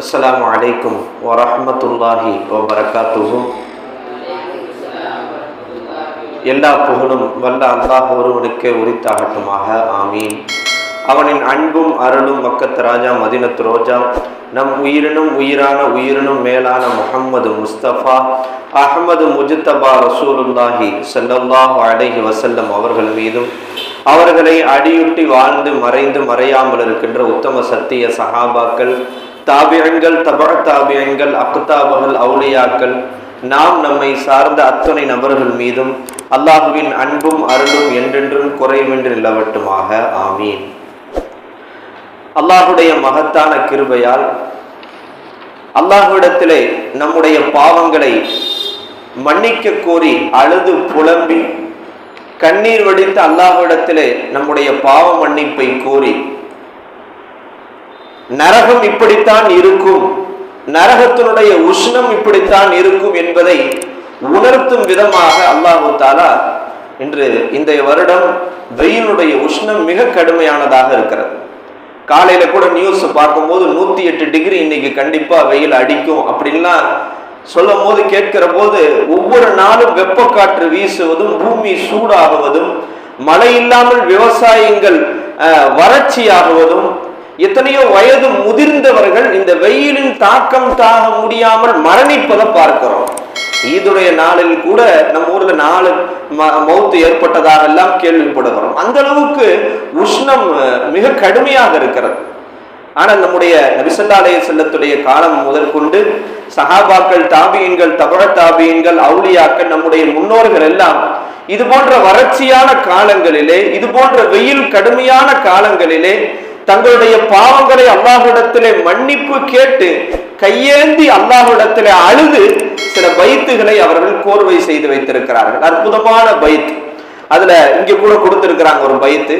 அஸ்ஸலாமு அலைக்கும் வரஹ்மத்துல்லாஹி வபரகாத்துஹு. எல்லா புகழும் வல்ல அல்லாஹ் ஒருவனுக்கே உரித்தாகட்டுமாக. ஆமீன். அவனின் அன்பும் அருளும் மக்கத்து ராஜா மதினத்து ரோஜா. நம் உயிரினும் உயிரான உயிரினும் மேலான முகம்மது முஸ்தபா அகமது முஜித்தபா ரசூலுல்லாஹி ஸல்லல்லாஹு அலைஹி வசல்லம் அவர்கள் மீதும் அவர்களை அடியுட்டி வாழ்ந்து மறைந்து மறையாமல் இருக்கின்ற உத்தம சத்திய சஹாபாக்கள் தாபியங்கள் தபா தாபியங்கள் அக்தாபுகள் அவுளியாக்கள் நாம் நம்மை சார்ந்த அத்துணை நபர்கள் மீதும் அல்லாஹுவின் அன்பும் அருளும் என்றென்றும் குறைவின்றி நிலவட்டுமாக. ஆமீன். அல்லாஹுடைய மகத்தான கிருபையால் அல்லாஹுவிடத்திலே நம்முடைய பாவங்களை மன்னிக்க கோரி அழுது புலம்பி கண்ணீர் வடித்து அல்லாஹுவிடத்திலே நம்முடைய பாவ மன்னிப்பை கோரி நரகம் இப்படித்தான் இருக்கும். நரகத்தினுடைய உஷ்ணம் இப்படித்தான் இருக்கும் என்பதை உணர்த்தும் விதமாக அல்லாஹு தாலா இன்று இந்த வருடம் வெயிலுடைய உஷ்ணம் மிக கடுமையானதாக இருக்கிறது. காலையில கூட நியூஸ் பார்க்கும்போது நூத்தி எட்டு டிகிரி இன்னைக்கு கண்டிப்பா வெயில் அடிக்கும் அப்படின்லாம் சொல்லும் போது கேட்கிற போது ஒவ்வொரு நாளும் வெப்பக்காற்று வீசுவதும் பூமி சூடாகுவதும் மழை இல்லாமல் விவசாயங்கள் வறட்சியாகுவதும் எத்தனையோ வயது முதிர்ந்தவர்கள் இந்த வெயிலின் தாக்கம் தாக முடியாமல் மரணிப்பதை பார்க்கிறோம். ஈதுடைய நாளில் கூட நம்ம ஊர்ல நாலு மௌத்து ஏற்பட்டதாக எல்லாம் கேள்விப்படுகிறோம். அந்த அளவுக்கு உஷ்ணம் மிக கடுமையாக இருக்கிறது. ஆனால் நம்முடைய நபிசல்லாலய செல்லத்துடைய காலம் முதற்கொண்டு சஹாபாக்கள் தாபியன்கள் தபழ தாபியன்கள் அவுளியாக்கள் நம்முடைய முன்னோர்கள் எல்லாம் இது போன்ற வறட்சியான காலங்களிலே இது போன்ற வெயில் கடுமையான காலங்களிலே தங்களுடைய பாவங்களை அல்லாஹிடத்திலே மன்னிப்பு கேட்டு கையேந்தி அல்லாஹிடத்திலே அழுது சில பைத்துகளை அவர்கள் கோர்வை செய்து வைத்திருக்கிறார்கள். அற்புதமான பைத் அதுல இங்க கூட கொடுத்திருக்கிறாங்க ஒரு பைத்து.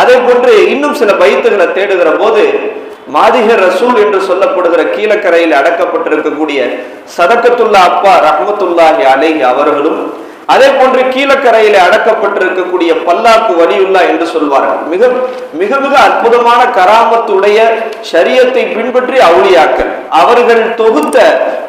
அதே போன்று இன்னும் சில பைத்துகளை தேடுகிற போது மாதிகர் ரசூல் என்று சொல்லப்படுகிற கீழக்கரையில் அடக்கப்பட்டிருக்கக்கூடிய சதக்கத்துல்லா அப்பா ரஹமத்துல்லாஹி அலேஹி அவர்களும் அதே போன்று கீழக்கரையில அடக்கப்பட்டிருக்கக்கூடிய பல்லாக்கு வலியுல்லா என்று சொல்வார்கள். மிக மிக மிக அற்புதமான கராமத்துடைய சரியத்தை பின்பற்றி அவுளியாக்கள் அவர்கள் தொகுத்த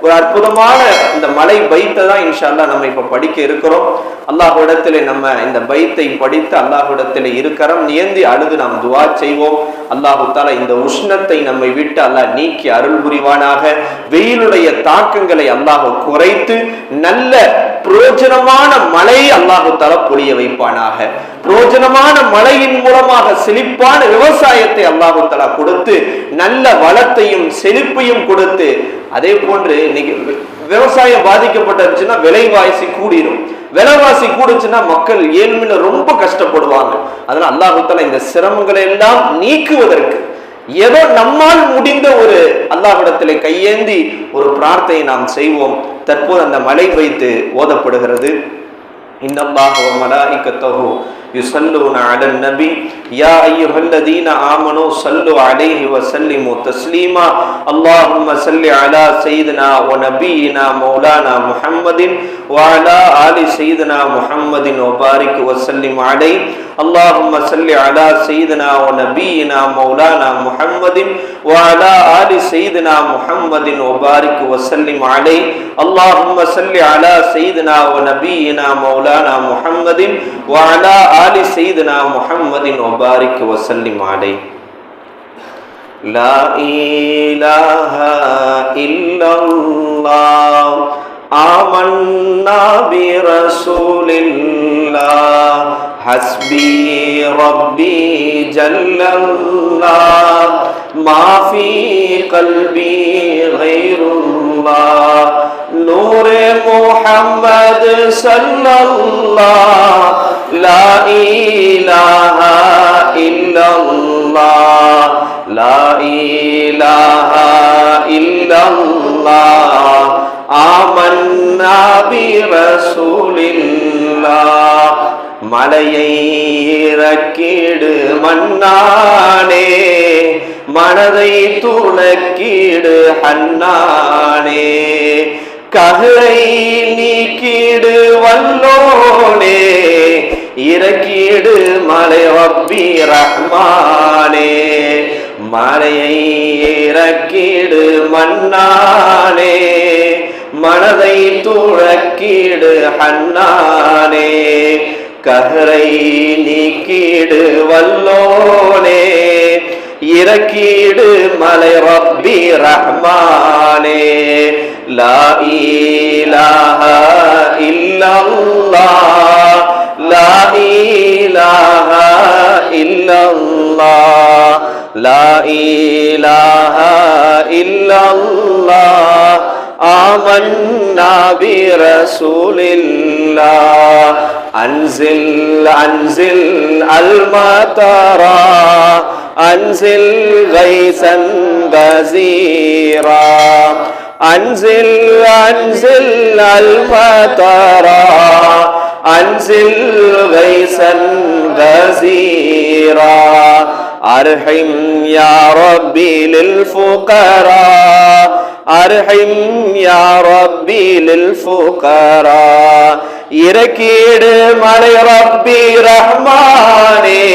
ஒரு அற்புதமான இந்த மலை பைத்தை தான் இன்ஷால்லா நம்ம இப்ப படிக்க இருக்கிறோம். அல்லாஹ்விடத்திலே நம்ம இந்த பைத்தை படித்து அல்லாஹ்விடத்திலே இருக்கிறோம் நியந்தி அழுது நாம் துவா செய்வோம். அல்லாஹு தாலா இந்த உஷ்ணத்தை நம்மை விட்டு அல்லாஹ் நீக்கி அருள் புரிவானாக. வெயிலுடைய தாக்கங்களை அல்லாஹ் குறைத்து நல்ல புரோஜனமான மழை அல்லாஹு பொழிய வைப்பானாக. புரோஜனமான மழையின் மூலமாக செழிப்பான விவசாயத்தை அல்லாஹு தலா கொடுத்து நல்ல வளத்தையும் செழிப்பையும் கொடுத்து அதே போன்று இன்னைக்கு விவசாயம் பாதிக்கப்பட்டுச்சுன்னா விலைவாசி கூடிரும். விலைவாசி கூடுச்சுன்னா மக்கள் ஏழ்மையில ரொம்ப கஷ்டப்படுவாங்க. அதனால அல்லாஹு தலா இந்த சிரமங்களை எல்லாம் நீக்குவதற்கு ஏதோ நம்மால் முடிந்த ஒரு அல்லாஹிடத்திலே கையேந்தி ஒரு பிரார்த்தையை நாம் செய்வோம். தற்போது அந்த மலை வைத்து ஓதப்படுகிறது. إن الله وملائكته يصلون على النبي. يا أيها الذين آمنوا صلوا عليه وسلموا تسليما. اللهم صل على سيدنا ونبينا مولانا محمد وعلى آل سيدنا محمد وبارك وسلم عليه. اللهم صل على سيدنا ونبينا مولانا محمد وعلى آل سيدنا محمد وبارك وسلم عليه. اللهم صل على سيدنا ونبينا مولانا محمد وعلى آل سيدنا محمد وبارك وسلم عليه لا إله إلا الله آمنا برسول الله حسبي ربي جل الله ما في قلبي غير الله নূরে মোহাম্মদ সাল্লাল্লাহ লা ইলাহা ইল্লাল্লাহ লা ইলাহা ইল্লাল্লাহ আমন্না বিরাসূলিল্লাহ மலையை இறக்கீடு மண்ணானே மனதை துணக்கீடு அண்ணானே ககை நீக்கீடு வல்லோனே இறக்கீடு மலை வப்பி ரஹ்மானே. மலையை இறக்கீடு மன்னானே மனதை துழக்கீடு ஹன்னானே. கஹரை நீக்கீடு வல்லோனே இறக்கீடு மலை ரப்பி ரஹ்மானே லா ஈலாஹ இல்லல்லாஹ் லா ஈலாஹ இல்லல்லாஹ் லா ஈலாஹ இல்லல்லாஹ் آمنا برسول الله أنزل أنزل المطر أنزل غيثا غزيرا. أنزل أنزل المطر أنزل غيثا غزيرا. أرحم يا ربي للفقراء. أرحم يا ربي للفقراء. இறக்கீடு மலை ரப்பி ரஹ்மானே.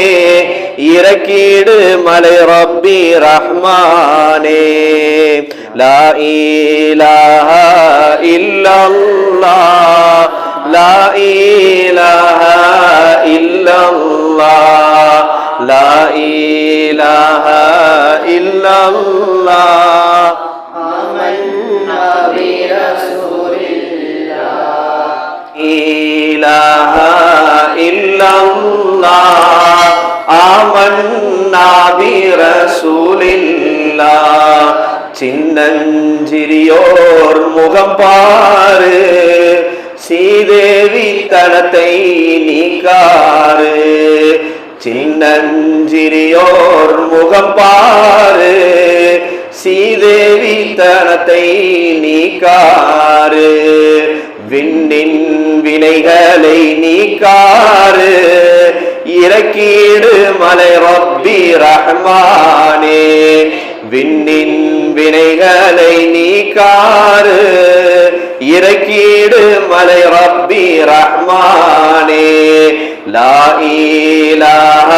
இறக்கீடு மலை ரப்பி ரஹ்மானே. லா இலாஹ இல்லல்லாஹ். லா இலாஹ இல்லல்லாஹ். லா இலாஹ இல்லல்லாஹ். ஆமன்னா பிரசூலில்லா சின்னஞ்சிறியோர் முகம் பாரு சீதேவி கணத்தை நீக்காரு சின்னஞ்சிறியோர் முகம் பாரு சீதேவி தனத்தை நீக்காரு விண்ணின் வினைகளை நீக்காரு மலை ரப்பி ரஹ்மானே விண்ணின் வினைகளை நீ காரு இறக்கீடு மலை ரப்பி ரஹ்மானே. லா ஈலாஹ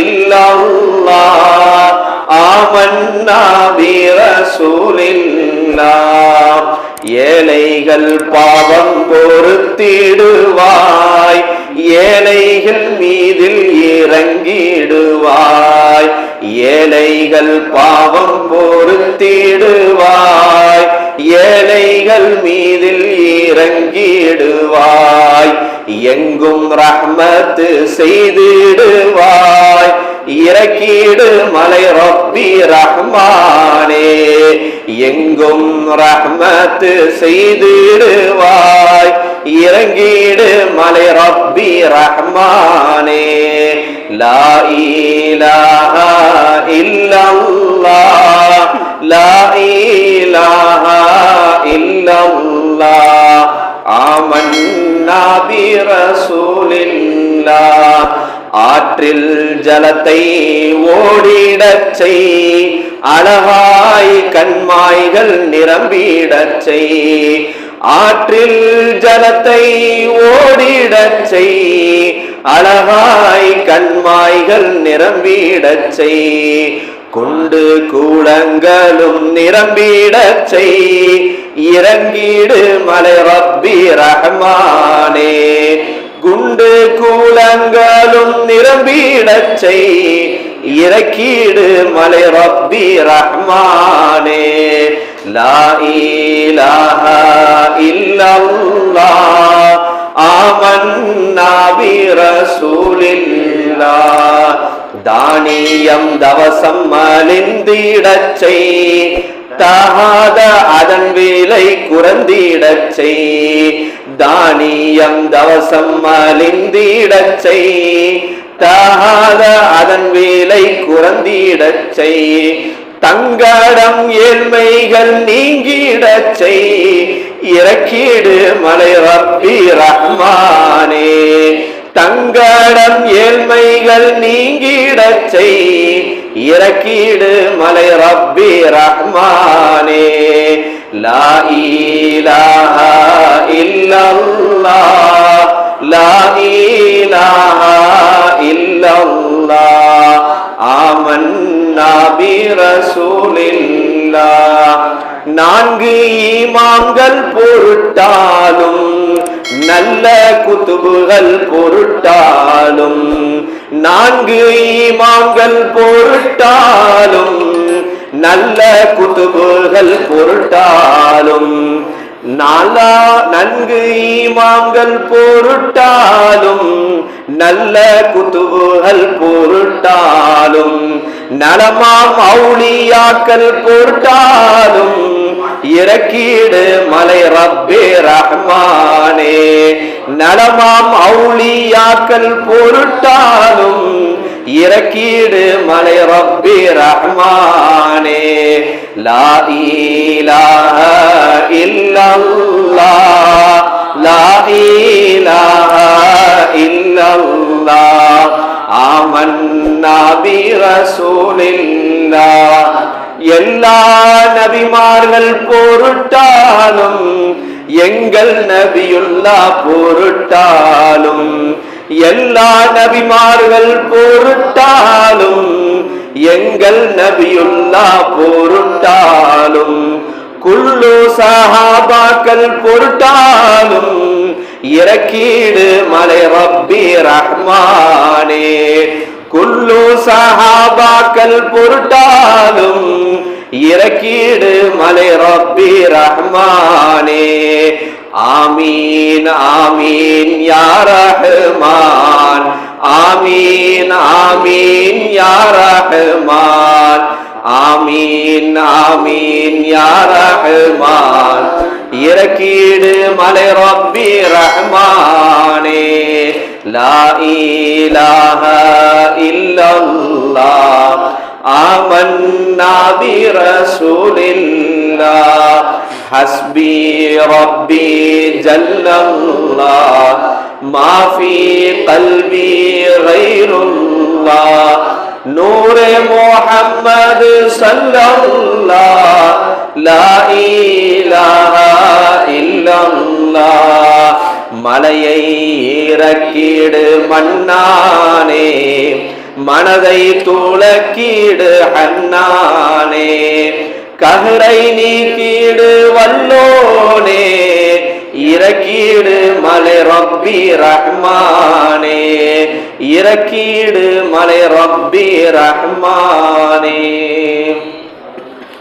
இல்லல்லாஹ் ஆமன்னா பிரசூலில்லாஹ். ஏழைகள் பாவம் பொறுத்திடுவாய் ஏழைகள் மீதில் இறங்கிடுவாய். ஏழைகள் பாவம் பொருத்திடுவாய் ஏழைகள் மீதில் இறங்கிடுவாய். எங்கும் ரஹ்மத்து செய்திடுவாய். இறக்கிடு மலை ரப்பி ரஹ்மானே. எங்கும் ரஹ்மத்து செய்திடுவாய். இறங்கீடு மலை ரப்பி ரஹ்மானே. லா ஈலாஹ இல்லல்லாஹ். லா ஈலாஹ இல்லல்லாஹ். ஆமன்னா பிரசூலில்லா ஆற்றில் ஜலத்தை ஓடிடச் செய். அழகாய் கண்மாய்கள் நிரம்பிடச் செய். ஆற்றில் ஜலத்தை ஓடிடச் செய். அழகாய் கண்மாய்கள் நிரம்பிடச் செய். கொண்டு கூடங்களும் நிரம்பிடச் செய். இறங்கிடு மலை ரப்பி ரஹ்மானே. குண்டு கூலங்களும் நிரம்பிடச் செய். இறக்கீடு மலை ரப்பி ரஹ்மானே. லா ஈலாஹ இல்லல்லாஹ். ஆமன்னா அல்லா தானியம் தவசம் மலிந்திடச் செய். தகாத அதன் வேலை குறந்திடச் தானியம் தவசம் மலிந்திடச் செய். தகாத அதன் வேலை குறந்திடச் தங்கடம் ஏழ்மைகள் நீங்கிடச்சை இறக்கீடு மலை ரப்பி ரஹ்மானே. தங்கடம் ஏழ்மைகள் நீங்கிடச் செய். இறக்கீடு மலை ரப்பி ரஹ்மானே. லா ஈலாஹ இல்லல்லாஹ். லா ஈலாஹ இல்லல்லாஹ். ஆமன்னா ரசூலில்லா நான்கு ஈமான்கள் பொருட்டாலும் நல்ல குத்துபுகள் பொருட்டாலும் நான்கு ஈமான்கள் பொருட்டாலும் நல்ல குத்துபுகள் பொருட்டாலும் நாலா நன்கு ஈமான்கள் பொருட்டாலும் நல்ல குத்துபுகள் பொருட்டாலும் நலமாம் அவுளியாக்கள் பொருட்டாலும் இறக்கீடு மலை ரப்பே ரஹ்மானே. நலமாம் அவுளியாக்கள் பொருட்டாலும் இறக்கீடு மலை ரப்பி ரஹ்மானே. லா இலாஹ இல்லல்லாஹ். லா இலாஹ இல்லல்லாஹ். ஆமன்னா பி ரசூலில்லாஹ் எல்லா நபிமார்கள் பொருட்டாலும் எங்கள் நபியுல்லா பொருட்டாலும் எல்லா நபிமார்கள் பொருட்டாலும் எங்கள் நபியுல்லா பொருட்டாலும் குள்ளு சஹாபாக்கள் பொருட்டாலும் இறக்கீடு மலை ரப்பி ரஹ்மானே. குல்லு சஹாபாக்கள் பொருட்டாலும் இறக்கீடு மலை ரப்பி ரஹ்மானே. ஆமீன் ஆமீன் யார் ரஹ்மான். ஆமீன் ஆமீன் யார் ரஹ்மான். ஆமீன் ஆமீன் யார் ரஹ்மான். எற கீடு மலை ரப்பி ரஹ்மானே லா இலாஹ இல்லல்லாஹ் آمنا برسول الله حسبي ربي جل الله ما في قلبي غير الله மலையை இறக்கீடு மண்ணானே மனதை துளக்கீடு அண்ணானே கஹரை நீக்கீடு வல்லோனே. இறக்கீடு மலை ரப்பி ரஹ்மானே. இறக்கீடு மலை ரப்பி ரஹ்மானே.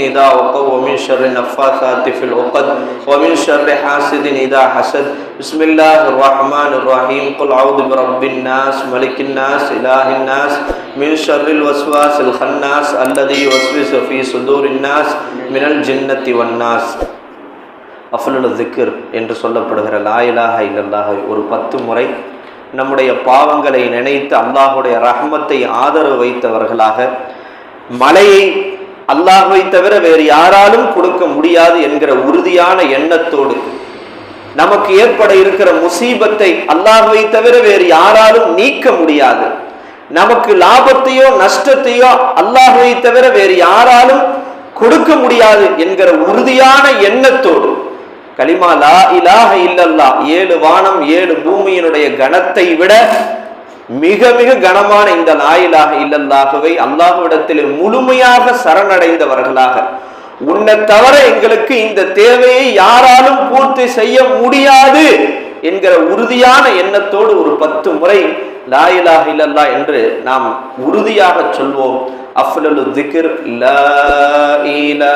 إذا وقب ومن شر النفاثات في العقد ومن شر حاسد إذا حسد بسم الله الرحمن الرحيم قل أعوذ برب الناس ملك الناس إله الناس من شر الوسواس الخناس الذي يوسوس في صدور الناس من الجنة والناس அஃலுல் திக்ர் என்று சொல்லப்படுகிற லாயிலாக இல்லல்லாக ஒரு பத்து முறை நம்முடைய பாவங்களை நினைத்து அல்லாஹுடைய ரஹ்மத்தை ஆதரவு வைத்தவர்களாக மலையை அல்லாஹுவை தவிர வேறு யாராலும் கொடுக்க முடியாது என்கிற உறுதியான எண்ணத்தோடு நமக்கு ஏற்பட இருக்கிற முசீபத்தை அல்லாஹுவை தவிர வேறு யாராலும் நீக்க முடியாது. நமக்கு லாபத்தையோ நஷ்டத்தையோ அல்லாஹுவை தவிர வேறு யாராலும் கொடுக்க முடியாது என்கிற உறுதியான எண்ணத்தோடு கலிமா லா இலாக இல்லல்லா ஏழு வானம் ஏழு பூமியினுடைய கணத்தை விட மிக மிக கனமான இந்த லாயிலாக இல்லல்லாகவே அல்லாஹுவிடத்தில் முழுமையாக சரணடைந்தவர்களாக. உன்னை தவிர எங்களுக்கு இந்த தேவையை யாராலும் பூர்த்தி செய்ய முடியாது என்கிற உறுதியான எண்ணத்தோடு ஒரு பத்து முறை லாயிலாக இல்லல்லா என்று நாம் உறுதியாக சொல்வோம். அஃலலு திக்ர் லா இல்லா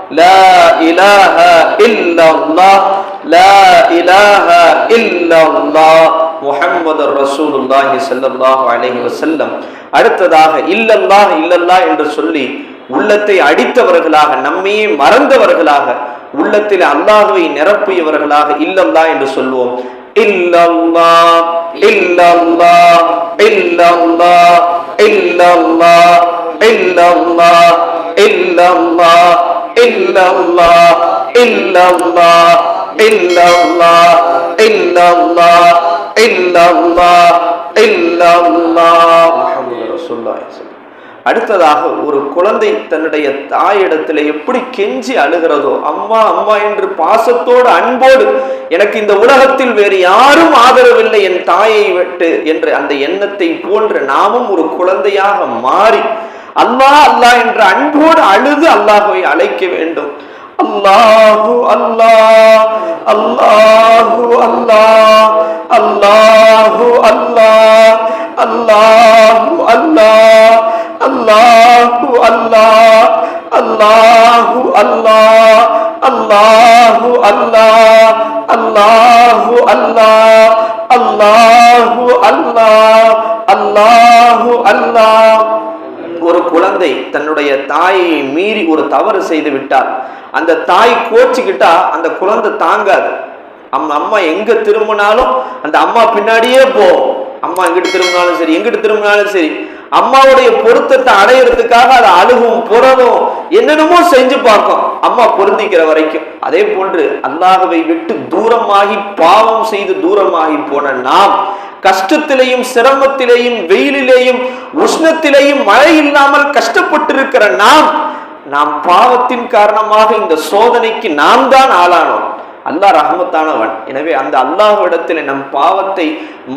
இலாஹ இல்லல்லாஹ் லா இலாஹ இல்லல்லாஹ் லா இலாஹ இல்லல்லாஹ் முஹம்மது ரசூலுல்லாஹி ஸல்லல்லாஹு அலைஹி வஸல்லம் அடுத்ததாக இல்லல்லா இல்லல்லா என்று சொல்லி உள்ளத்தை அடித்தவர்களாக நம்மையே மறந்தவர்களாக உள்ளத்தில் அல்லாஹுவை நிரப்பியவர்களாக இல்லல்லா என்று சொல்வோம் இல்லல்லா இல்லல்லா இல்லல்லா இல்லல்லா இல்லல்லா இல்லல்லா இல்லல்லா இல்லல்லா இல்லல்லா இல்லல்லா இல்லல்லா இல்லல்லா. அடுத்ததாக ஒரு குழந்தை தன்னுடைய தாயிடத்தில் எப்படி கெஞ்சி அழுகிறதோ அம்மா அம்மா என்று பாசத்தோடு அன்போடு எனக்கு இந்த உலகத்தில் வேறு யாரும் ஆதரவில்லை என் தாயை விட்டு என்று அந்த எண்ணத்தை போன்று நாமும் ஒரு குழந்தையாக மாறி அல்லாஹ் அல்லாஹ் என்ற அன்போடு அழுது அல்லாஹுவை அழைக்க வேண்டும் அல்லாஹு அல்லாஹ் அல்லாஹு அல்லாஹ் அல்லாஹு அல்லாஹ் அல்லாஹு அல்லாஹ் அல்லாஹு அல்லாஹ் அல்லாஹு அல்லாஹ் அல்லாஹு அல்லாஹ் அல்லாஹு அல்லாஹ் அல்லாஹு அல்லாஹ் அல்லாஹு அல்லாஹ் ஒரு குழந்தை தன்னுடைய தாயை மீறி ஒரு தவறு செய்து விட்டார். அந்த தாய் கோச்சிக்கிட்டா அந்த குழந்தை தாங்காது. அம்மா அம்மா எங்க திரும்பினாலும் அந்த அம்மா பின்னாடியே போ அம்மா எங்கிட்டு திரும்பினாலும் சரி எங்கிட்டு திரும்பினாலும் சரி. அம்மாவுடைய பொருத்தத்தை அடையிறதுக்காக அதை அழுகும் புறவும் என்னென்னமோ செஞ்சு பார்க்கும். அம்மா பொருந்திக்கிற வரைக்கும். அதே போன்று அல்லாஹவை விட்டு தூரமாகி பாவம் செய்து தூரமாகி போன நாம் கஷ்டத்திலையும் சிரமத்திலேயும் வெயிலிலேயும் உஷ்ணத்திலேயும் மழை இல்லாமல் கஷ்டப்பட்டிருக்கிற நாம் நாம் பாவத்தின் காரணமாக இந்த சோதனைக்கு நாம் தான் ஆளானோம். அல்லாஹ் ரஹமத்தானவன். எனவே அந்த அல்லாஹ்விடத்தில் நம் பாவத்தை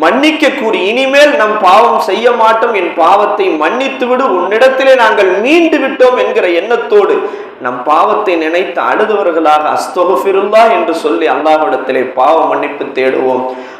மன்னிக்க கூறி இனிமேல் நம் பாவம் செய்ய மாட்டோம் என் பாவத்தை மன்னித்து விடு உன்னிடத்திலே நாங்கள் மீண்டு விட்டோம் என்கிற எண்ணத்தோடு நம் பாவத்தை நினைத்து அழுதவர்களாக அஸ்தகுஃபிருல்லா என்று சொல்லி அல்லாஹ்விடத்திலே பாவ மன்னிப்பு தேடுவோம்.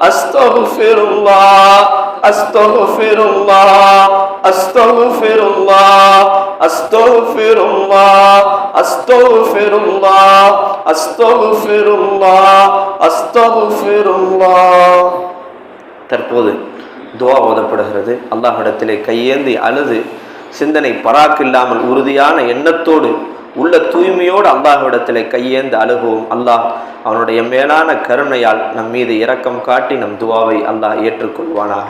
আস্তাগফিরুল্লাহ আস্তাগফিরুল্লাহ আস্তাগফিরুল্লাহ আস্তাগফিরুল্লাহ আস্তাগফিরুল্লাহ আস্তাগফিরুল্লাহ আস্তাগফিরুল্লাহ தற்போது துவா ஓதப்படுகிறது அல்லாஹிடத்திலே கையேந்தி அழுது சிந்தனை பராக்கில்லாமல் உறுதியான எண்ணத்தோடு உள்ள தூய்மையோடு அல்லாஹ்விடத்திலே கையேந்து அழுகுவோம் அல்லாஹ் அவனுடைய மேலான கருணையால் நம் மீது இரக்கம் காட்டி நம் துவாவை அல்லாஹ் ஏற்றுக்கொள்வானாக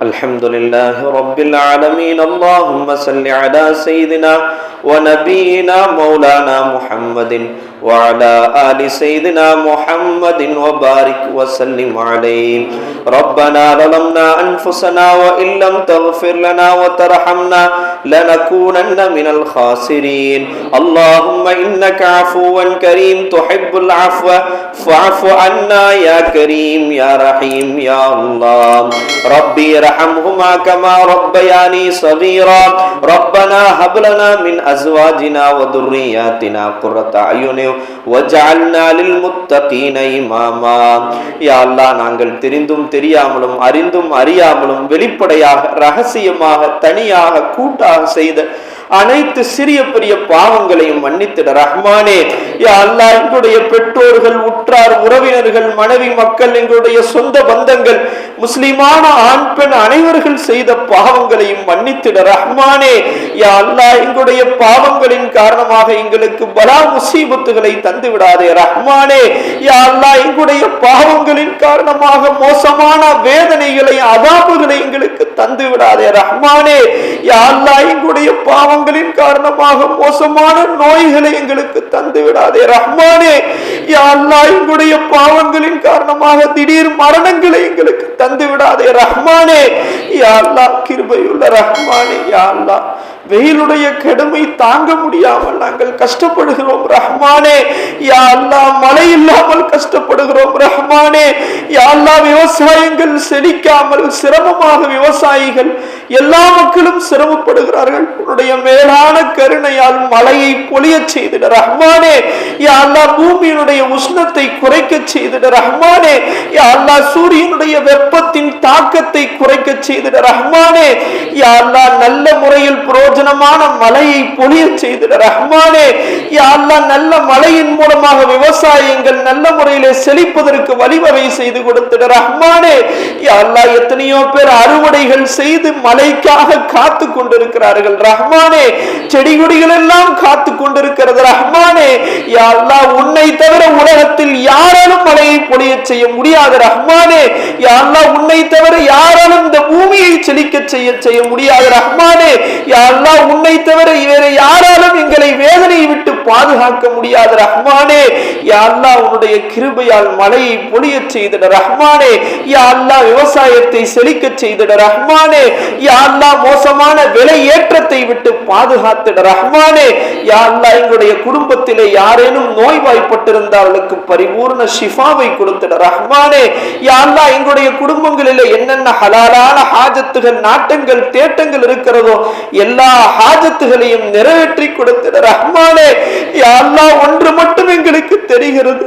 الحمد لله رب العالمين اللهم صل على سيدنا ونبينا مولانا محمد وعلى آل سيدنا محمد وبارك وسلم عليه. ربنا ظلمنا أنفسنا وإن لم تغفر لنا وترحمنا لنكونن من الخاسرين. اللهم إنك عفو كريم تحب العفو فاعف عنا يا كريم يا رحيم يا الله. ربي ارحمهما كما ربياني صغيرا. ربنا هب لنا من أزواجنا وذرياتنا قرة أعين வஜால்நாளில் முத்தகீனை மாமா யா நாங்கள் தெரிந்தும் தெரியாமலும் அறிந்தும் அறியாமலும் வெளிப்படையாக ரகசியமாக தனியாக கூட்டாக செய்த அனைத்து சிறிய பெரிய பாவங்களையும் மன்னித்திட ரஹ்மானே. யா அல்லாஹ் எங்களுடைய பெற்றோர்கள் உற்றார் உறவினர்கள் மனைவி மக்கள் எங்களுடைய சொந்த பந்தங்கள் முஸ்லிமான ஆண் பெண் அனைவர்கள் செய்த பாவங்களையும் மன்னித்திட ரஹ்மானே. யா அல்லா எங்களுடைய பாவங்களின் காரணமாக எங்களுக்கு பலா முசீபத்துகளை தந்து விடாதே ரஹ்மானே. யா அல்லாஹ் எங்களுடைய பாவங்களின் காரணமாக மோசமான வேதனைகளை அதாபுகளை எங்களுக்கு தந்து விடாதே ரஹ்மானே. யா அல்லாஹ் எங்களுடைய பாவங்களின் காரணமாக மோசமான நோய்களை எங்களுக்கு தந்து விடாதே ரஹ்மானே யா எங்களுடைய பாவங்களின் காரணமாக திடீர் மரணங்களை எங்களுக்கு தந்து விடாதே ரஹ்மானே யாழ்லா கிருபையுள்ள ரஹ்மானே யாழ்லா வெயிலுடைய கடுமை தாங்க முடியாமல் நாங்கள் கஷ்டப்படுகிறோம். ரஹ்மானே யா அல்லாஹ் மழை இல்லாமல் கஷ்டப்படுகிறோம். ரஹ்மானே யா அல்லாஹ் விவசாயங்கள் செழிக்காமல் சிரமமாக விவசாயிகள் எல்லா மக்களும் சிரமப்படுகிறார்கள். உன்னுடைய மேலான கருணையால் மழையை பொழிய செய்திட ரஹ்மானே. யா அல்லாஹ் பூமியினுடைய உஷ்ணத்தை குறைக்க செய்திட ரஹ்மானே. யா அல்லாஹ் சூரியனுடைய வெப்பத்தின் தாக்கத்தை குறைக்க செய்திட ரஹ்மானே. யா அல்லாஹ் நல்ல முறையில் புரோஜனமான மழையை பொழிய செய்திட ரஹ்மானே. யா அல்லாஹ் நல்ல மழையின் மூலமாக விவசாயங்கள் நல்ல முறையிலே செழிப்பதற்கு வழிவகை செய்து கொடுத்திட ரஹ்மானே. யா அல்லாஹ் எத்தனையோ பேர் அறுவடைகள் செய்து மலைக்காக காத்து கொண்டிருக்கிறார்கள். ரஹ்மானே செடி கொடிகள் எல்லாம் காத்து கொண்டிருக்கிறது. ரஹ்மானே யா உன்னை தவிர உலகத்தில் யாராலும் மழையை பொழிய செய்ய முடியாது. ரஹ்மானே யா உன்னை தவிர யாராலும் இந்த பூமியை செழிக்க செய்ய செய்ய முடியாது. ரஹ்மானே யா உன்னை தவிர வேற யாராலும் எங்களை வேதனையை விட்டு பாதுகாக்க முடியாது. ரஹ்மானே யா உன்னுடைய கிருபையால் மழையை பொழிய செய்திட. ரஹ்மானே யா விவசாயத்தை செழிக்க செய்திட. ரஹ்மானே யாழ்லா மோசமான விலை ஏற்றத்தை விட்டு பாதுகாத்திட ரஹ்மானே. யா எங்களுடைய குடும்பத்திலே யாரேனும் நோய்வாய்ப்பட்டிருந்தவர்களுக்கு பரிபூர்ண ஷிஃபாவை கொடுத்திட ரஹ்மானே. யாழ்லா எங்களுடைய குடும்பங்களிலே என்னென்ன ஹலாலான ஹாஜத்துகள் நாட்டங்கள் தேட்டங்கள் இருக்கிறதோ எல்லா ஹாஜத்துகளையும் நிறைவேற்றி கொடுத்திட ரஹ்மானே. யாழ்லா ஒன்று மட்டும் எங்களுக்கு தெரிகிறது.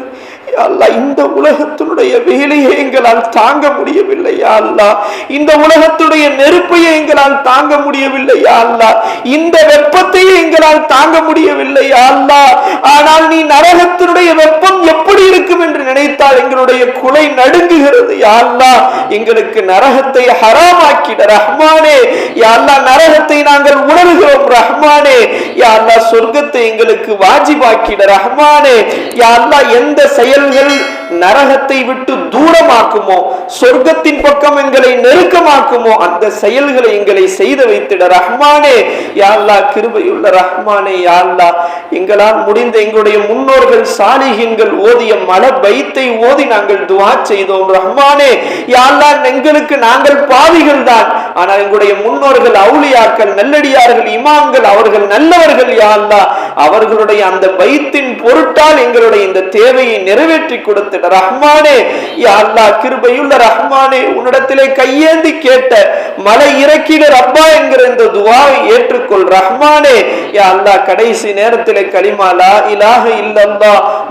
அல்லா இந்த உலகத்தினுடைய வேலையை எங்களால் தாங்க முடியவில்லையா அல்லா இந்த உலகத்துடைய நெருப்பையை எங்களால் தாங்க முடியவில்லையா அல்லா இந்த வெப்பத்தையே எங்களால் தாங்க முடியவில்லையா அல்லா ஆனால் நீ நரகத்தினுடைய வெப்பம் எப்படி இருக்கும் என்று நினைத்தால் எங்களுடைய குலை நடுங்குகிறது யாழ்லா எங்களுக்கு நரகத்தை ஹராமாக்கிட ரஹ்மானே. யாழ்லா நரகத்தை நாங்கள் உணர்கிறோம் ரஹ்மானே. யாழ்லா சொர்க்கத்தை எங்களுக்கு வாஜிபாக்கிட ரஹ்மானே. யாழ்லா எந்த செயல் செயல்கள் நரகத்தை விட்டு தூரமாக்குமோ? சொர்க்கத்தின் பக்கம் எங்களை நெருக்கமாக்குமோ? அந்த செயல்களை எங்களை செய்து வைத்திட ரஹ்மானே. யா கிருபையுள்ள ரஹ்மானே யாழ்லா எங்களால் முடிந்த எங்களுடைய முன்னோர்கள் சாலிகின்கள் ஓதிய மல பைத்தை ஓதி நாங்கள் துவா செய்தோம் ரஹ்மானே. யாழ்லா எங்களுக்கு நாங்கள் பாவிகள் தான். ஆனால் எங்களுடைய முன்னோர்கள் அவுளியாக்கள் நல்லடியார்கள் இமாம்கள் அவர்கள் நல்லவர்கள் யாழ்லா அவர்களுடைய அந்த பைத்தின் பொருட்டால் எங்களுடைய இந்த தேவையை நிறைவேற்றி கொடுத்திட ரஹ்மானே அல்லா கிருபையுள்ள ரஹ்மானே உன்னிடத்திலே கையேந்தி கேட்ட மலை இறக்கிட ரப்பா என்கிற இந்த துவாவை ஏற்றுக்கொள். ரஹ்மானே யா அல்லா கடைசி நேரத்திலே களிமாலா இலாக இலாஹ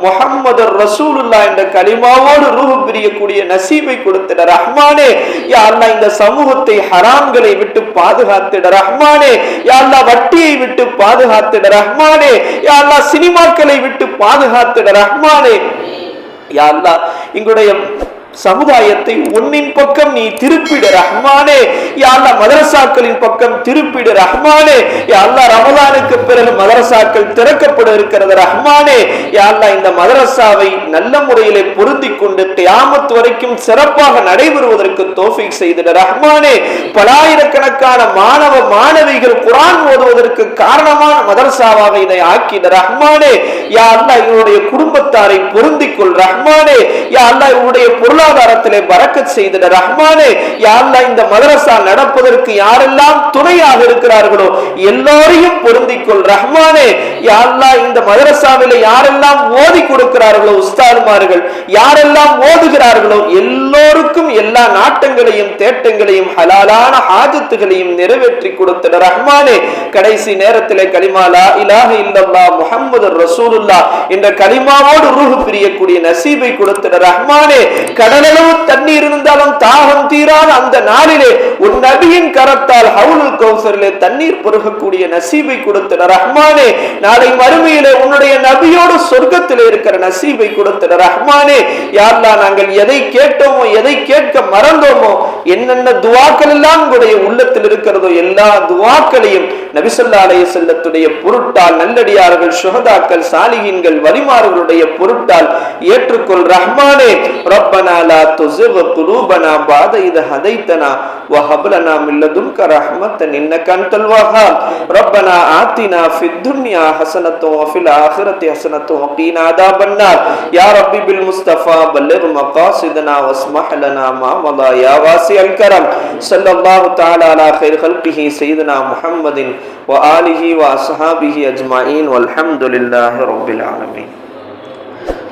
முகம்மது ரசூலுல்லா என்ற களிமாவோடு ரூஹு பிரியக்கூடிய நசீபை கொடுத்திட. ரஹ்மானே யா அல்லா இந்த சமூகத்தை ஹராம்களை விட்டு பாதுகாத்திட. ரஹ்மானே யா அல்லா வட்டியை விட்டு பாதுகாத்திட. ரஹ்மானே யா அல்லா சினிமாக்களை விட்டு பாதுகாத்திட. ரஹ்மானே யா அல்லா எங்களுடைய சமுதாயத்தை உன்னின் பக்கம் நீ திருப்பிடு ரஹ்மானே. யா மதரசாக்களின் பக்கம் திருப்பிடு ரஹ்மானே. யா ரமதானுக்கு பிறகு மதரசாக்கள் திறக்கப்பட இருக்கிறது ரஹ்மானே. யா இந்த மதரசாவை நல்ல முறையிலே பொருந்தி கொண்டு தியாமத் வரைக்கும் சிறப்பாக நடைபெறுவதற்கு தோஃபிக் செய்திட ரஹ்மானே. பலாயிரக்கணக்கான மாணவ மாணவிகள் குரான் ஓதுவதற்கு காரணமான மதரசாவாக இதை ஆக்கிட ரஹ்மானே. யா அல்லாஹ் இவருடைய குடும்பத்தாரை பொருந்திக்கொள் ரஹ்மானே. யா அல்லாஹ் இவருடைய பொருளாதாரத்திலே பறக்கத் செய்திட ரஹ்மானே யா இந்த மதரசா நடப்பதற்கு யாரெல்லாம் துணையாக இருக்கிறார்களோ எல்லோரையும் பொருந்திக் கொள் ரஹ்மானே. யா இந்த மதரசாவில யாரெல்லாம் ஓதி கொடுக்கிறார்களோ உஸ்தாதுமார்கள் யாரெல்லாம் ஓதுகிறார்களோ எல்லோருக்கும் எல்லா நாட்டங்களையும் தேட்டங்களையும் ஹலாலான ஆஜத்துகளையும் நிறைவேற்றி கொடுத்திட ரஹ்மானே. கடைசி நேரத்திலே கலிமாலா இலாக இல்லல்லா முகமது ரசூலுல்லா என்ற கலிமாவோடு ரூஹு பிரியக்கூடிய நசீபை கொடுத்திட ரஹ்மானே. கடைசி கடலளவு தண்ணீர் இருந்தாலும் தாகம் தீராத அந்த நாளிலே ஒரு நபியின் கரத்தால் ஹவுலுல் கௌசரிலே தண்ணீர் பொருகக்கூடிய நசீபை கொடுத்தனர் ரஹ்மானே நாளை மறுமையிலே உன்னுடைய நபியோடு சொர்க்கத்திலே இருக்கிற நசீபை கொடுத்தனர் ரஹ்மானே யார்லா நாங்கள் எதை கேட்டோமோ எதை கேட்க மறந்தோமோ என்னென்ன துவாக்கள் எல்லாம் உங்களுடைய உள்ளத்தில் இருக்கிறதோ எல்லா துவாக்களையும் நபிசல்லா அலைய செல்லத்துடைய பொருட்டால் நல்லடியார்கள் சுகதாக்கள் சாலிகின்கள் வலிமார்களுடைய பொருட்டால் ஏற்றுக்கொள் ரஹ்மானே. ரப்பனா لا تزغ قلوبنا بعد إذ هديتنا وهب لنا من لدنك رحمة إنك أنت الوهاب. ربنا آتنا في الدنيا حسنة وفي الآخرة حسنة وقنا عذاب النار. يا ربي بالمصطفى بلغ مقاصدنا واسمح لنا ما مضى يا واسع الكرم. صلى الله تعالى على خير خلقه سيدنا محمد وآله وأصحابه أجمعين والحمد لله رب العالمين.